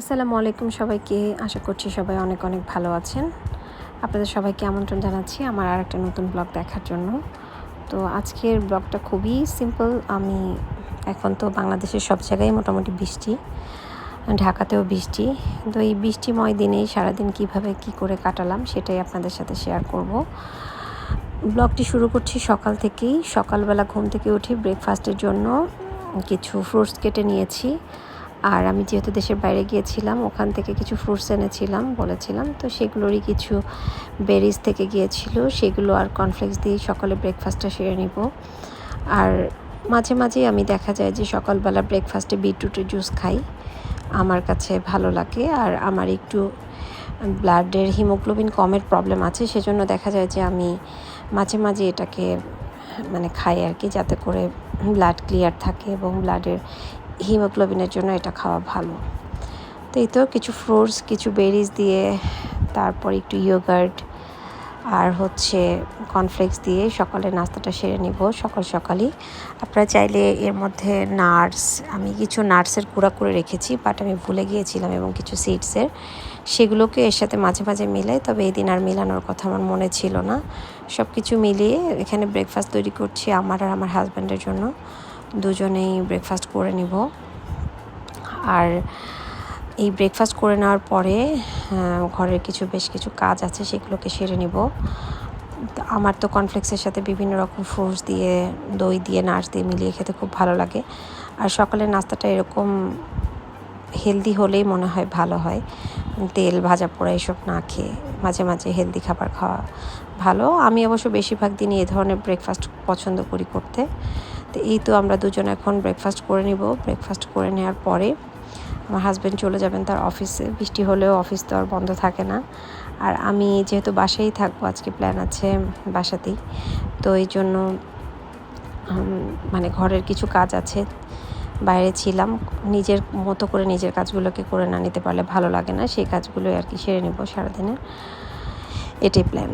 আসসালামু আলাইকুম সবাইকে। আশা করছি সবাই অনেক অনেক ভালো আছেন। আপনাদের সবাইকে আমন্ত্রণ জানাচ্ছি আমার আর একটা নতুন ব্লগ দেখার জন্য। তো আজকের ব্লগটা খুবই সিম্পল। আমি এখন তো বাংলাদেশের সব জায়গায় মোটামুটি বৃষ্টি, ঢাকাতেও বৃষ্টি। তো এই বৃষ্টিময় দিনেই সারাদিন কীভাবে কি করে কাটালাম সেটাই আপনাদের সাথে শেয়ার করব। ব্লগটি শুরু করছি সকাল থেকেই। সকালবেলা ঘুম থেকে উঠে ব্রেকফাস্টের জন্য কিছু ফ্রুটস কেটে নিয়েছি। আর আমি যেহেতু দেশের বাইরে গিয়েছিলাম, ওখান থেকে কিছু ফ্রুটস এনেছিলাম, বলেছিলাম। তো সেগুলোরই কিছু বেরিজ থেকে গিয়েছিল, সেগুলো আর কর্নফ্লেক্স দিয়ে সকালে ব্রেকফাস্টটা সেরে নিব। আর মাঝে মাঝে আমি দেখা যায় যে সকালবেলা ব্রেকফাস্টে বিটরুটের জুস খাই, আমার কাছে ভালো লাগে। আর আমার একটু ব্লাডের হিমোগ্লোবিন কমের প্রবলেম আছে, সেজন্য দেখা যায় যে আমি মাঝে মাঝে এটাকে মানে খাই আর কি, যাতে করে ব্লাড ক্লিয়ার থাকে এবং ব্লাডের হিমোগ্লোবিনের জন্য এটা খাওয়া ভালো। তো এই তো কিছু ফ্রুটস কিছু বেরিজ দিয়ে, তারপর একটু ইয়োগার্ট আর হচ্ছে কর্নফ্লেক্স দিয়ে সকালে নাস্তাটা সেরে নিব সকাল সকালই। আপনারা চাইলে এর মধ্যে নাটস, আমি কিছু নাটসের কুড়া করে রেখেছি বাট আমি ভুলে গিয়েছিলাম এবং কিছু সিডসের সেগুলোকে এর সাথে মাঝে মাঝে মিলাই তবে এই দিন আর মিলানোর কথা আমার মনে ছিল না। সব কিছু মিলিয়ে এখানে ব্রেকফাস্ট তৈরি করছি আমার আর আমার হাজব্যান্ডের জন্য। দুজনেই ব্রেকফাস্ট করে নিব। আর এই ব্রেকফাস্ট করে নেওয়ার পরে ঘরের কিছু বেশ কিছু কাজ আছে, সেগুলোকে সেরে নিব। আমার তো কনফ্লেক্সের সাথে বিভিন্ন রকম ফ্রুটস দিয়ে, দই দিয়ে নার্স দিয়ে মিলিয়ে খেতে খুব ভালো লাগে। আর সকালের নাস্তাটা এরকম হেলদি হলেই মনে হয় ভালো হয়। তেল, ভাজা পোড়া এসব না খেয়ে মাঝে মাঝে হেলদি খাবার খাওয়া ভালো। আমি অবশ্য বেশিরভাগ দিনই এ ধরনের ব্রেকফাস্ট পছন্দ করি করতে। তো এই তো আমরা দুজন এখন ব্রেকফাস্ট করে নিব। ব্রেকফাস্ট করে নেওয়ার পরে আমার হাজব্যান্ড চলে যাবেন তার অফিসে বৃষ্টি হলেও অফিস তো আর বন্ধ থাকে না। আর আমি যেহেতু বাসায় থাকব, আজকে প্ল্যান আছে বাসাতেই। তো এই জন্য মানে ঘরের কিছু কাজ আছে। বাইরে ছিলাম। নিজের মতো করে নিজের কাজগুলোকে করে না নিতে পারলে ভালো লাগে না। সেই কাজগুলোই আর কি সেরে নেব সারাদিনের। এটাই প্ল্যান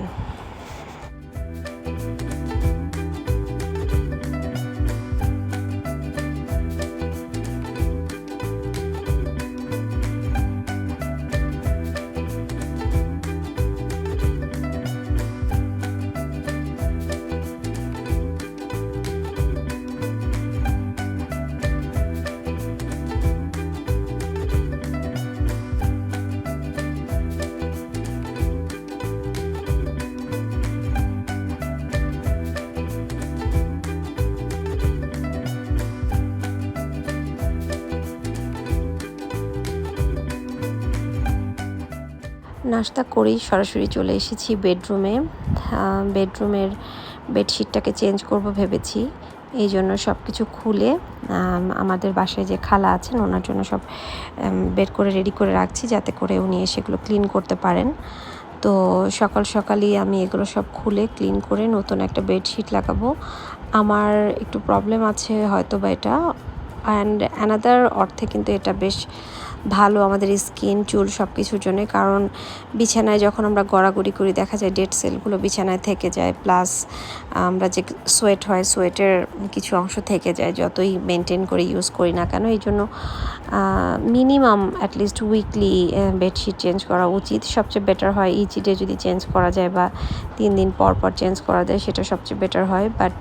নাস্তা করেই সরাসরি চলে এসেছি বেডরুমে। বেডরুমের বেডশিটটাকে চেঞ্জ করব ভেবেছি, এই জন্য সব কিছু খুলে আমাদের বাসায় যে খালা আছেন, ওনার জন্য সব বেড করে রেডি করে রাখছি যাতে করে উনি সেগুলো ক্লিন করতে পারেন। তো সকাল সকালই আমি এগুলো সব খুলে, ক্লিন করে নতুন একটা বেডশিট লাগাবো। আমার একটু প্রবলেম আছে হয়তো বা এটা, অ্যান্ড অ্যানাদার অর্থে কিন্তু এটা বেশ ভালো আমাদের স্কিন, চুল সব কিছুর জন্যে। কারণ বিছানায় যখন আমরা গড়াগড়ি করি, দেখা যায় ডেড সেলগুলো বিছানায় থেকে যায় প্লাস আমরা যে সোয়েট হয়, সোয়েটের কিছু অংশ থেকে যায়, যতই মেনটেন করে ইউজ করি না কেন, এই জন্য minimum at least weekly bedsheet change করা উচিত। সবচেয়ে বেটার হয় ইচি ডে যদি চেঞ্জ করা যায় বা তিন দিন পর পর চেঞ্জ করা যায়, সেটা সবচেয়ে বেটার হয়। বাট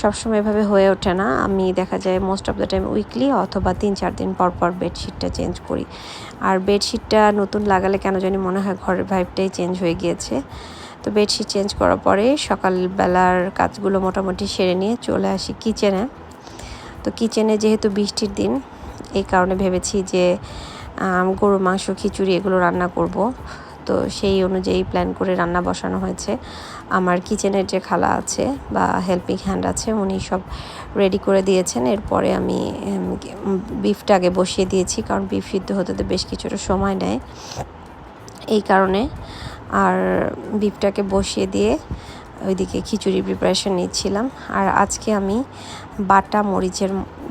সবসময় এভাবে হয়ে ওঠে না। আমি দেখা যায় most of the time weekly অথবা তিন, চার দিন পর পর বেডশিটটা চেঞ্জ করি। আর বেডশিটটা নতুন লাগালে কেন জানি মনে হয় ঘরের ভাইবটাই চেঞ্জ হয়ে গিয়েছে। তো বেডশিট চেঞ্জ করার পরে সকালবেলার কাজগুলো মোটামুটি সেরে নিয়ে চলে আসি কিচেনে। তো কিচেনে যেহেতু বৃষ্টির দিন, এই কারণে ভেবেছি যে গরু, মাংস, খিচুড়ি এগুলো রান্না করব। তো সেই অনুযায়ী প্ল্যান করে রান্না বসানো হয়েছে। আমার কিচেনের যে খালা আছে বা হেল্পিং হ্যান্ড আছে, উনি সব রেডি করে দিয়েছেন। এরপরে আমি বিফটা আগে বসিয়ে দিয়েছি, কারণ বিফ সিদ্ধ হতে তো বেশ কিছুটা সময় নেয়। এই কারণে আর বিফটাকে বসিয়ে দিয়ে ওইদিকে খিচুড়ি প্রিপারেশন নিচ্ছিলাম। আর আজকে আমি বাটা মরিচের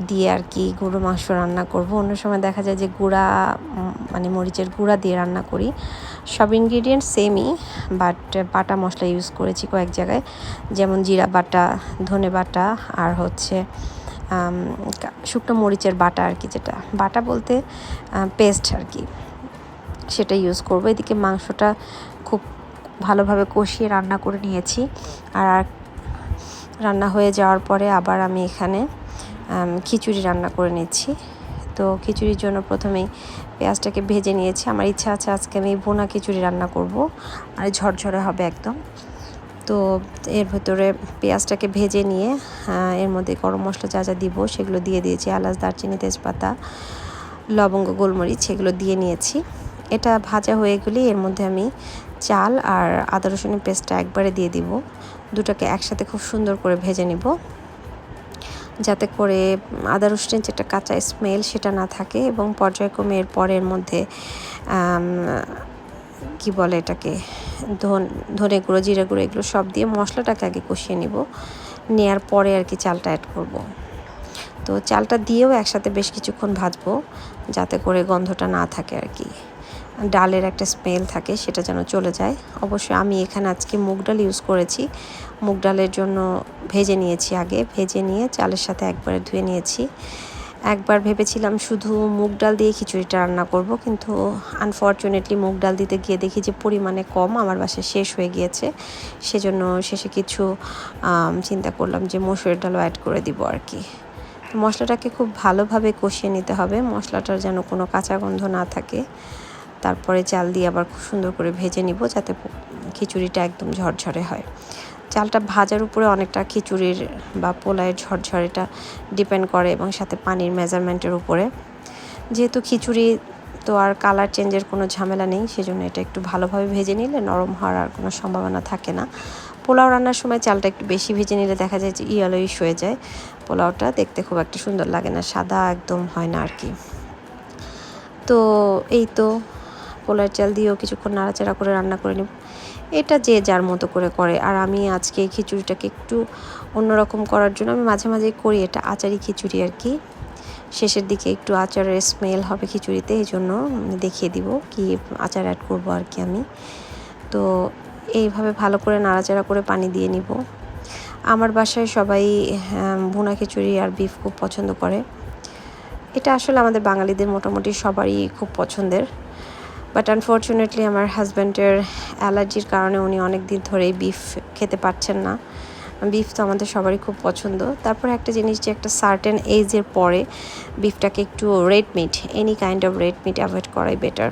দিয়ে আর কি গরু মাংস রান্না করব। অন্য সময় দেখা যায় যে গুঁড়া মানে মরিচের গুঁড়া দিয়ে রান্না করি। সব ইনগ্রিডিয়েন্ট সেমই বাট বাটা মশলা ইউজ করেছি কয়েক জায়গায়। যেমন জিরা বাটা, ধনে বাটা, আর হচ্ছে শুকনো মরিচের বাটা আর কি যেটা। বাটা বলতে পেস্ট আর কি, সেটা ইউজ করব। এদিকে মাংসটা খুব ভালোভাবে কষিয়ে রান্না করে নিয়েছি। আর রান্না হয়ে যাওয়ার পরে আবার আমি এখানে খিচুড়ি রান্না করে নিচ্ছি। তো খিচুড়ির জন্য প্রথমেই পেঁয়াজটাকে ভেজে নিয়েছি। আমার ইচ্ছা আছে আজকে আমি বোনা খিচুড়ি রান্না করব। আর ঝরঝরে হবে একদম। তো এর ভেতরে পেঁয়াজটাকে ভেজে নিয়ে এর মধ্যে গরম মশলা যা যা দিব সেগুলো দিয়ে দিয়েছি। এলাচ, দারচিনি, তেজপাতা, লবঙ্গ, গোলমরিচ সেগুলো দিয়ে নিয়েছি। এটা ভাজা হয়ে গেলে এর মধ্যে আমি চাল আর আদা রসুনের পেস্টটা একবারে দিয়ে দিব। দুটাকে একসাথে খুব সুন্দর করে ভেজে নিব। যাতে করে আদা রসুনের যেটা কাঁচা স্মেল সেটা না থাকে এবং পর্যায়ক্রমে এর পরের মধ্যে কি বলে এটাকে, ধন, ধনে গুঁড়ো, জিরে গুঁড়ো এগুলো সব দিয়ে মশলাটাকে আগে কষিয়ে নিব। নেয়ার পরে আর কি চালটা অ্যাড করব। তো চালটা দিয়েও একসাথে বেশ কিছুক্ষণ ভাজবো, যাতে করে গন্ধটা না থাকে আর কি। ডালের একটা স্মেল থাকে, সেটা যেন চলে যায়। অবশ্যই আমি এখানে আজকে মুগ ডাল ইউজ করেছি। মুগ ডালের জন্য ভেজে নিয়েছি আগে। ভেজে নিয়ে চালের সাথে একবারে ধুয়ে নিয়েছি। একবার ভেবেছিলাম শুধু মুগ ডাল দিয়ে খিচুড়িটা রান্না করব, কিন্তু আনফর্চুনেটলি মুগ ডাল দিতে গিয়ে দেখি যে পরিমাণে কম, আমার বাসায় শেষ হয়ে গিয়েছে। সেজন্য শেষে কিছু চিন্তা করলাম যে মসুরের ডালও অ্যাড করে দিব আর কি। মশলাটাকে খুব ভালোভাবে কষিয়ে নিতে হবে। মশলাটার যেন কোনো কাঁচা গন্ধ না থাকে। তারপরে চাল দিয়ে আবার খুব সুন্দর করে ভেজে নিব যাতে খিচুড়িটা একদম ঝরঝরে হয়। চালটা ভাজার উপরে অনেকটা খিচুড়ির বা পোলায়ের ঝরঝরেটা ডিপেন্ড করে এবং সাথে পানির মেজারমেন্টের উপরে। যেহেতু খিচুড়ি তো আর কালার চেঞ্জের কোনো ঝামেলা নেই, সেজন্য এটা একটু ভালোভাবে ভেজে নিলে নরম হওয়ার আর কোনো সম্ভাবনা থাকে না। পোলাও রান্নার সময় চালটা একটু বেশি ভেজে নিলে দেখা যায় যে ইয়েলোইশ হয়ে যায়। পোলাওটা দেখতে খুব একটা সুন্দর লাগে না, সাদা একদম হয় না আর কি। তো এই তো পোলার চাল দিয়েও কিছুক্ষণ নাড়াচাড়া করে রান্না করে নিব। এটা যে যার মতো করে করে। আর আমি আজকে এই খিচুড়িটাকে একটু অন্যরকম করার জন্য আমি মাঝে মাঝে করি এটা আচারি খিচুড়ি আর কি। শেষের দিকে একটু আচারের স্মেল হবে খিচুড়িতে এই জন্য দেখিয়ে দিব কি আচার অ্যাড করব আর কি আমি। তো এইভাবে ভালো করে নাড়াচাড়া করে পানি দিয়ে নিব। আমার বাসায় সবাই আহ, ভুনা খিচুড়ি আর বিফ খুব পছন্দ করে। এটা আসলে আমাদের বাঙালিদের মোটামুটি সবারই খুব পছন্দের। বাট আনফর্চুনেটলি আমার হাজব্যান্ডের অ্যালার্জির কারণে উনি অনেক দিন ধরেই বিফ খেতে পারছেন না। বিফ তো আমাদের সবারই খুব পছন্দ। তারপরে একটা জিনিস যে একটা সার্টেন এজের পরে বিফটাকে একটু red meat any kind of red meat avoid করাই বেটার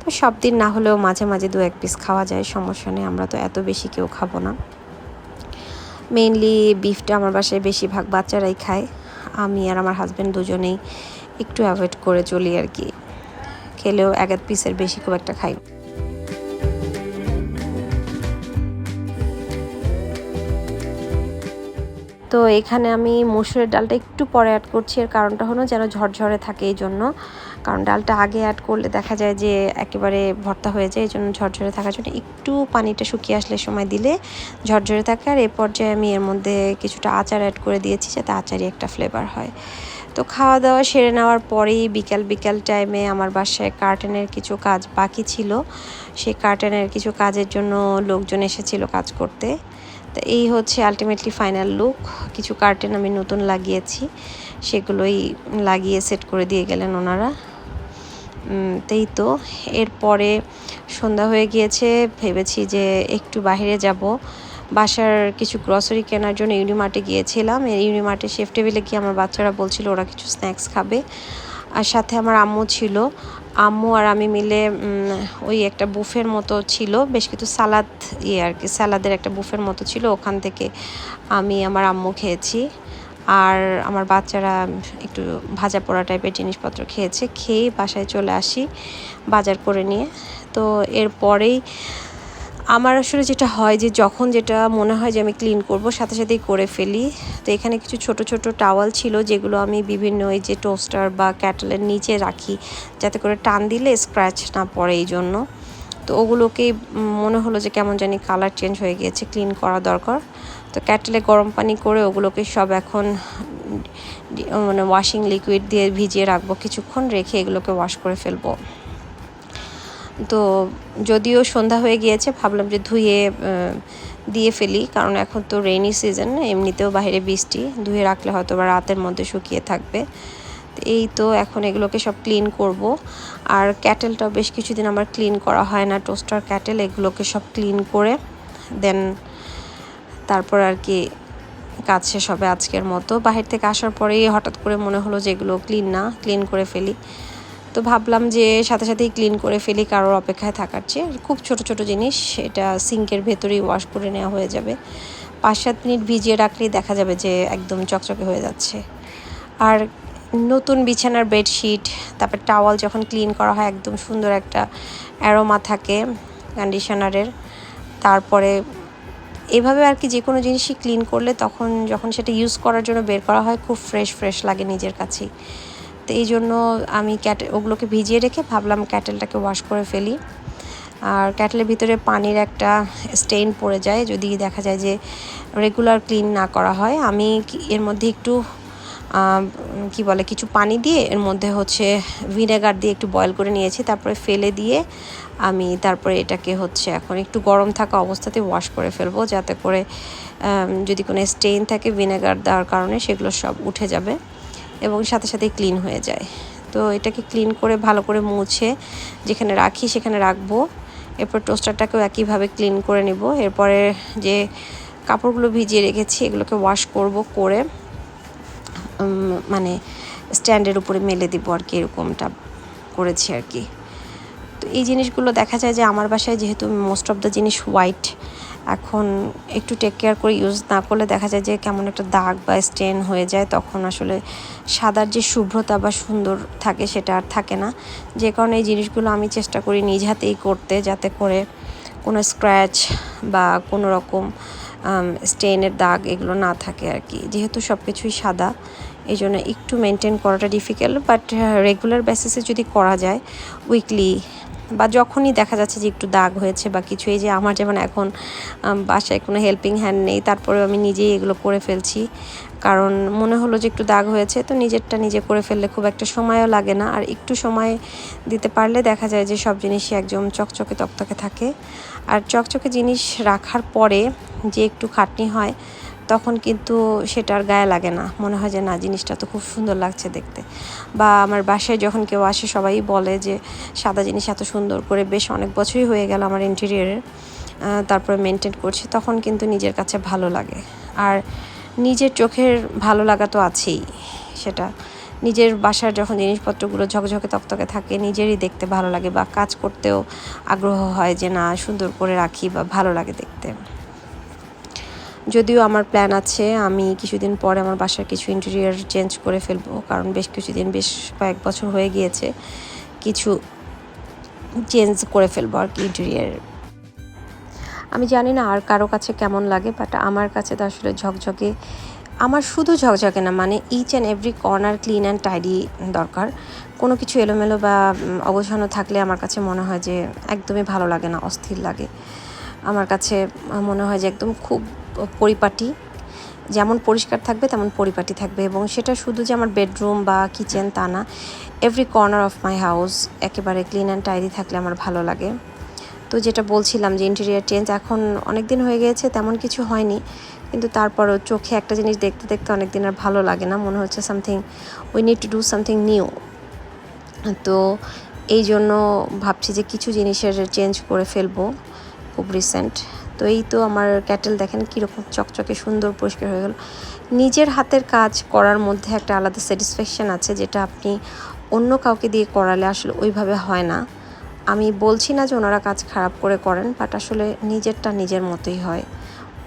তো সব দিন না হলেও মাঝে মাঝে দু এক পিস খাওয়া যায়, সমস্যা নেই, আমরা তো এত বেশি কেউ খাব না। মেইনলি বিফটা আমার বাসায় বেশিরভাগ বাচ্চারাই খায়। আমি আর আমার হাজব্যান্ড দুজনেই একটু অ্যাভয়েড করে চলি আর কি। খেলেও এক এক পিসের বেশি খুব একটা খাই তো এখানে আমি মসুরের ডালটা একটু পরে অ্যাড করছি। এর কারণটা হলো যেন ঝরঝরে থাকে এই জন্য। কারণ ডালটা আগে অ্যাড করলে দেখা যায় যে একেবারে ভর্তা হয়ে যায়, এই জন্য ঝরঝরে থাকার জন্য একটু পানিটা শুকিয়ে আসলে সময় দিলে ঝরঝরে থাকে। আর এ পর্যায়ে আমি এর মধ্যে কিছুটা আচার অ্যাড করে দিয়েছি, যাতে আচারই একটা ফ্লেভার হয়। তো খাওয়া দাওয়া সেরে নেওয়ার পরেই বিকাল বিকাল টাইমে আমার বাসায় কার্টেনের কিছু কাজ বাকি ছিল। সেই কার্টেনের কিছু কাজের জন্য লোকজন এসেছিল কাজ করতে। তো এই হচ্ছে আলটিমেটলি ফাইনাল লুক কিছু কার্টেন আমি নতুন লাগিয়েছি। সেগুলোই লাগিয়ে সেট করে দিয়ে গেলেন ওনারা। তাই তো। এরপরে সন্ধ্যা হয়ে গিয়েছে। ভেবেছি যে একটু বাইরে যাব। বাসার কিছু গ্রসারি কেনার জন্য ইউনিমার্টে গিয়েছিলাম। ইউনিমার্টে শেফ টেবিলে গিয়ে আমার বাচ্চারা বলছিল, ওরা কিছু স্ন্যাক্স খাবে। আর সাথে আমার আম্মু ছিল। আম্মু আর আমি মিলে ওই একটা বুফের মতো ছিল। বেশ কিছু সালাদ ইয়ে আর কি স্যালাদের একটা বুফের মতো ছিল। ওখান থেকে আমি আমার আম্মু খেয়েছি। আর আমার বাচ্চারা একটু ভাজা পোড়া টাইপের জিনিসপত্র খেয়েছে। খেয়ে বাসায় চলে আসি বাজার করে নিয়ে। তো এরপরেই আমার আসলে যেটা হয় যে যখন যেটা মনে হয় যে আমি ক্লিন করব, সাথে সাথেই করে ফেলি। তো এখানে কিছু ছোট ছোট টাওয়াল ছিল যেগুলো আমি বিভিন্ন ওই যে টোস্টার বা ক্যাটেলের নিচে রাখি, যাতে করে টান দিলে স্ক্র্যাচ না পড়ে এই জন্য। তো ওগুলোকেই মনে হলো যে কেমন জানি কালার চেঞ্জ হয়ে গিয়েছে ক্লিন করা দরকার। তো ক্যাটেলে গরম পানি করে ওগুলোকে সব এখন মানে ওয়াশিং লিকুইড দিয়ে ভিজিয়ে রাখব। কিছুক্ষণ রেখে এগুলোকে ওয়াশ করে ফেলব। তো যদিও সন্ধ্যা হয়ে গিয়েছে, ভাবলাম যে ধুয়ে দিয়ে ফেলি, কারণ এখন তো রেইনি সিজন এমনিতেও বাইরে বৃষ্টি, ধুয়ে রাখলে হয়তো বা রাতের মধ্যে শুকিয়ে থাকবে। এই তো এখন এগুলোকে সব ক্লিন করব। আর ক্যাটেলটাও বেশ কিছুদিন আমার ক্লিন করা হয় না টোস্টার ক্যাটেল, এগুলোকে সব ক্লিন করে দেন তারপর আর কি কাজ শেষ হবে আজকের মতো। বাহির থেকে আসার পরেই হঠাৎ করে মনে হলো যে এগুলো ক্লিন না ক্লিন করে ফেলি। তো ভাবলাম যে সাথে সাথেই ক্লিন করে ফেলি কারোর অপেক্ষায় থাকার চেয়ে। খুব ছোট ছোট জিনিস, এটা সিঙ্কের ভেতরেই ওয়াশ করে নেওয়া হয়ে যাবে। পাঁচ, সাত মিনিট ভিজিয়ে রাখলেই দেখা যাবে যে একদম চকচকে হয়ে যাচ্ছে। আর নতুন বিছানার বেডশিট তারপর টাওয়াল যখন ক্লিন করা হয়, একদম সুন্দর একটা অ্যারোমা থাকে কন্ডিশনারের তারপরে এভাবে আর কি যে কোনো জিনিসই ক্লিন করলে তখন যখন সেটা ইউজ করার জন্য বের করা হয়, খুব ফ্রেশ ফ্রেশ লাগে নিজের কাছেই। তো এই জন্য আমি ক্যাট, ওগুলোকে ভিজিয়ে রেখে ভাবলাম ক্যাটেলটাকে ওয়াশ করে ফেলি। আর ক্যাটেলের ভিতরে পানির একটা স্টেইন পড়ে যায়, যদি দেখা যায় যে রেগুলার ক্লিন না করা হয়। আমি এর মধ্যে একটু কি বলে, কিছু পানি দিয়ে এর মধ্যে হচ্ছে ভিনেগার দিয়ে একটু বয়েল করে নিয়েছি, তারপরে ফেলে দিয়ে আমি তারপরে এটাকে হচ্ছে এখন একটু গরম থাকা অবস্থাতে ওয়াশ করে ফেলব, যাতে করে যদি কোনো স্টেইন থাকে ভিনেগার দেওয়ার কারণে সেগুলো সব উঠে যাবে। এবং সাথে সাথে ক্লিন হয়ে যায়। তো এটাকে ক্লিন করে ভালো করে মুছে যেখানে রাখি সেখানে রাখব। এরপর টোস্টারটাকেও একইভাবে ক্লিন করে নিব। এরপরে যে কাপড়গুলো ভিজিয়ে রেখেছি, এগুলোকে ওয়াশ করব করে মানে স্ট্যান্ডের উপরে মেলে দিব আর কি, এরকমটা করেছি আর কি। তো এই জিনিসগুলো দেখা যায় যে আমার বাসায় যেহেতু মোস্ট অফ দ্য জিনিস হোয়াইট এখন একটু টেক কেয়ার করে ইউজ না করলে দেখা যায় যে কেমন একটা দাগ বা স্টেন হয়ে যায়, তখন আসলে সাদার যে শুভ্রতা বা সুন্দর থাকে সেটা আর থাকে না। যে কারণে এই জিনিসগুলো আমি চেষ্টা করি নিজ হাতেই করতে, যাতে করে কোনো স্ক্র্যাচ বা কোনো রকম স্টেনের দাগ এগুলো না থাকে আর কি। যেহেতু সব কিছুই সাদা এই জন্য একটু মেনটেন করাটা ডিফিকাল্ট বাট রেগুলার বেসিসে যদি করা যায় উইকলি বা যখনই দেখা যাচ্ছে যে একটু দাগ হয়েছে বা কিছু, এই যে আমার যেমন এখন বাসায় কোনো হেল্পিং হ্যান্ড নেই, তারপরেও আমি নিজেই এগুলো করে ফেলছি। কারণ মনে হলো যে একটু দাগ হয়েছে, তো নিজেরটা নিজে করে ফেললে খুব একটা সময়ও লাগে না। আর একটু সময় দিতে পারলে দেখা যায় যে সব জিনিসই একদম চকচকে তকতকে থাকে। আর চকচকে জিনিস রাখার পরে যে একটু খাটনি হয় তখন কিন্তু সেটার গায়ে লাগে না। মনে হয় যে, না, জিনিসটা তো খুব সুন্দর লাগছে দেখতে। বা আমার বাসায় যখন কেউ আসে, সবাই বলে যে, সাদা জিনিস এত সুন্দর করে বেশ অনেক বছরই হয়ে গেল আমার ইন্টেরিয়ারের তারপরে মেনটেন করছি। তখন কিন্তু নিজের কাছে ভালো লাগে। আর নিজের চোখের ভালো লাগা তো আছেই সেটা। নিজের বাসার যখন জিনিসপত্রগুলো ঝকঝকে তকতকে থাকে, নিজেরই দেখতে ভালো লাগে বা কাজ করতেও আগ্রহ হয় যে, না, সুন্দর করে রাখি বা ভালো লাগে দেখতে। যদিও আমার প্ল্যান আছে, আমি কিছুদিন পরে আমার বাসার কিছু ইন্টেরিয়ার চেঞ্জ করে ফেলব, কারণ বেশ কিছুদিন, বেশ কয়েক বছর হয়ে গিয়েছে, কিছু চেঞ্জ করে ফেলব আর কি ইন্টেরিয়ার আমি জানি না আর কারও কাছে কেমন লাগে বাট আমার কাছে তো আসলে ঝকঝকে, আমার শুধু ঝকঝকে না মানে each and every corner clean and tidy দরকার। কোনো কিছু এলোমেলো বা অবসানো থাকলে আমার কাছে মনে হয় যে, একদমই ভালো লাগে না, অস্থির লাগে। আমার কাছে মনে হয় যে, একদম খুব পরিপাটি, যেমন পরিষ্কার থাকবে তেমন পরিপাটি থাকবে এবং সেটা শুধু যে আমার বেডরুম বা কিচেন তা না every corner of my house একেবারে ক্লিন অ্যান্ড টাইডি থাকলে আমার ভালো লাগে। তো যেটা বলছিলাম যে ইন্টেরিয়ার চেঞ্জ এখন অনেক দিন হয়ে গিয়েছে তেমন কিছু হয়নি, কিন্তু তারপরও চোখে একটা জিনিস দেখতে দেখতে অনেক দিন আর ভালো লাগে না, মনে হচ্ছে something we need to do something new তো এই জন্য ভাবছি যে কিছু জিনিসের চেঞ্জ করে ফেলব খুব রিসেন্ট তো এই তো আমার ক্যাটেল দেখেন কীরকম চকচকে সুন্দর পরিষ্কার হয়ে গেল। নিজের হাতের কাজ করার মধ্যে একটা আলাদা স্যাটিসফ্যাকশান আছে, যেটা আপনি অন্য কাউকে দিয়ে করালে আসলে ওইভাবে হয় না। আমি বলছি না যে ওনারা কাজ খারাপ করে করেন বাট আসলে নিজেরটা নিজের মতোই হয়।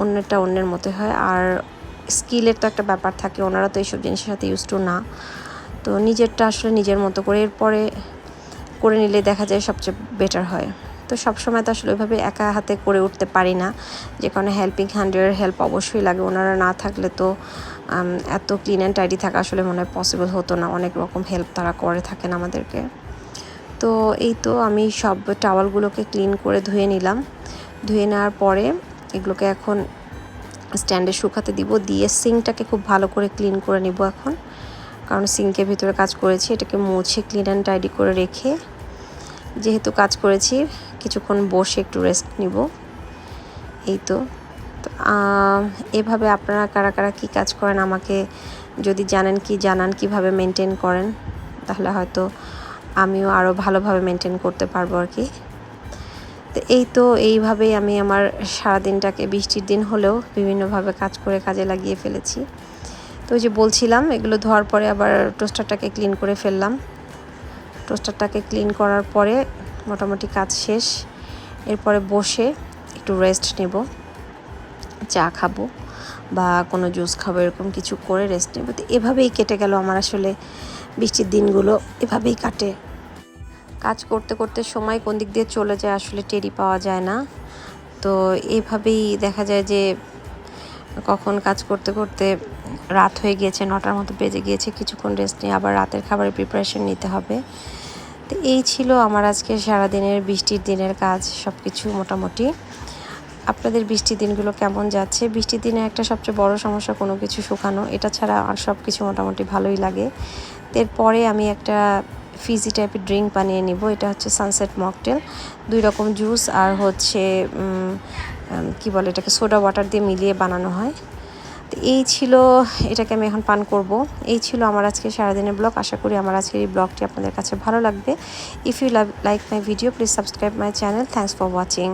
অন্যেরটা অন্যের মতোই হয়, আর স্কিলের তো একটা ব্যাপার থাকে, ওনারা তো এইসব জিনিসের সাথে ইউজ টু না। তো নিজেরটা আসলে নিজের মতো করে, এরপরে করে নিলে দেখা যায় সবচেয়ে বেটার হয়। তো সবসময় তো আসলে ওইভাবে একা হাতে করে উঠতে পারি না। যে কারণে হেল্পিং হ্যান্ডের হেল্প অবশ্যই লাগে। ওনারা না থাকলে তো এত ক্লিন অ্যান্ড টাইডি থাকা আসলে মনে হয় পসিবল হতো না। অনেক রকম হেল্প তারা করে থাকেন আমাদেরকে। তো এই তো আমি সব টাওয়ালগুলোকে ক্লিন করে ধুয়ে নিলাম। ধুয়ে নেওয়ার পরে এগুলোকে এখন স্ট্যান্ডে শুকাতে দিব। দিয়ে সিঙ্কটাকে খুব ভালো করে ক্লিন করে নিব এখন। কারণ সিঙ্কের ভিতরে কাজ করেছি। এটাকে মুছে ক্লিন অ্যান্ড টাইডি করে রেখে যেহেতু কাজ করেছি কিছুক্ষণ বসে একটু রেস্ট নিব। এই তো। এভাবে আপনারা কারা কারা কী কাজ করেন আমাকে যদি জানেন কি জানান, কীভাবে মেনটেন করেন, তাহলে হয়তো আমিও আরও ভালোভাবে মেনটেন করতে পারব আর কি। তো এই তো, এইভাবেই আমি আমার সারাদিনটাকে, বৃষ্টির দিন হলেও বিভিন্নভাবে কাজ করে কাজে লাগিয়ে ফেলেছি। তো ওই যে বলছিলাম, এগুলো ধোয়ার পরে আবার টোস্টারটাকে ক্লিন করে ফেললাম। টোস্টারটাকে ক্লিন করার পরে মোটামুটি কাজ শেষ। এরপরে বসে একটু রেস্ট নেব। চা খাব বা কোনো জুস খাব, এরকম কিছু করে রেস্ট নেব। তো এভাবেই কেটে গেল আমার আসলে বৃষ্টির দিনগুলো। এভাবেই কাটে। কাজ করতে করতে সময় কোন দিক দিয়ে চলে যায় আসলে টেরি পাওয়া যায় না। তো এভাবেই দেখা যায় যে কখন কাজ করতে করতে রাত হয়ে গিয়েছে, নটার মতো বেজে গিয়েছে, কিছুক্ষণ রেস্ট নিয়ে আবার রাতের খাবারের প্রিপারেশন নিতে হবে। তো এই ছিল আমার আজকে সারাদিনের বৃষ্টির দিনের কাজ সব কিছু মোটামুটি। আপনাদের বৃষ্টির দিনগুলো কেমন যাচ্ছে? বৃষ্টির দিনে একটা সবচেয়ে বড় সমস্যা কোনো কিছু শুকানো, এটা ছাড়া আর সব কিছু মোটামুটি ভালোই লাগে। এরপরে আমি একটা ফিজি টাইপের ড্রিঙ্ক বানিয়ে নিব, এটা হচ্ছে সানসেট মকটেল দুই রকম জুস আর হচ্ছে কি বলে এটাকে সোডা ওয়াটার দিয়ে মিলিয়ে বানানো হয়। তো এই ছিল, এটাকে আমি এখন পান করব। এই ছিল আমার আজকে সারাদিনের ব্লগ। আশা করি আমার আজকের এই ব্লগটি আপনাদের কাছে ভালো লাগবে। If you love like my video please subscribe my channel thanks for watching